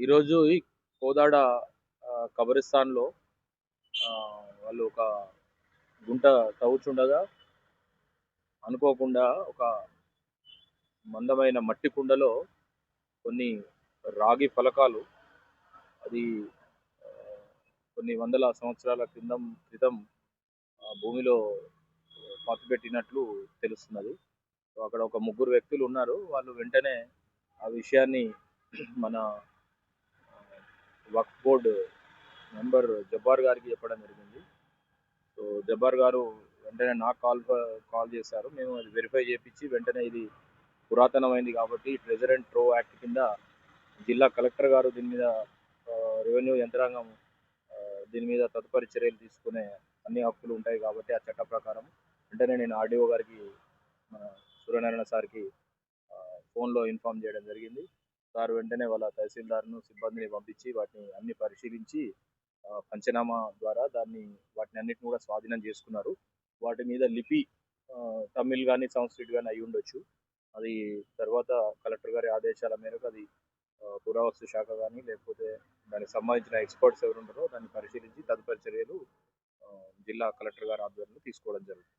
ఈరోజు ఈ కోదాడ కబరిస్తాన్లో వాళ్ళు ఒక గుంట తవ్వుచుండగా అనుకోకుండా ఒక మందమైన మట్టి కుండలో కొన్ని రాగి ఫలకాలు అది కొన్ని వందల సంవత్సరాల క్రితం క్రితం భూమిలో పాతిపెట్టినట్లు తెలుస్తున్నది. సో అక్కడ ఒక ముగ్గురు వ్యక్తులు ఉన్నారు. వాళ్ళు వెంటనే ఆ విషయాన్ని మన వక్ఫ్ బోర్డు మెంబర్ జబ్బార్ గారికి చెప్పడం జరిగింది. సో జబ్బార్ గారు వెంటనే నాకు కాల్ కాల్ చేశారు. మేము అది వెరిఫై చేయించి వెంటనే ఇది పురాతనమైంది కాబట్టి ట్రెజర్ అండ్ ట్రో యాక్ట్ కింద జిల్లా కలెక్టర్ గారు దీని మీద రెవెన్యూ యంత్రాంగం దీని మీద తదుపరి చర్యలు తీసుకునే అన్ని హక్కులు ఉంటాయి కాబట్టి ఆ చట్ట ప్రకారం వెంటనే నేను ఆర్డీఓ గారికి మన సూర్యనారాయణ సార్కి ఫోన్లో ఇన్ఫామ్ చేయడం జరిగింది. సార్ వెంటనే వాళ్ళ తహసీల్దార్ను సిబ్బందిని పంపించి వాటిని అన్ని పరిశీలించి పంచనామా ద్వారా దాన్ని వాటిని అన్నిటిని కూడా స్వాధీనం చేసుకున్నారు. వాటి మీద లిపి తమిళ్ కానీ సంస్కృతి కానీ అయి ఉండొచ్చు. అది తర్వాత కలెక్టర్ గారి ఆదేశాల మేరకు అది పురావస్తు శాఖ కానీ లేకపోతే దానికి సంబంధించిన ఎక్స్పర్ట్స్ ఎవరు ఉంటారో దాన్ని పరిశీలించి తదుపరి చర్యలు జిల్లా కలెక్టర్ గారి ఆధ్వర్యంలో తీసుకోవడం జరుగుతుంది.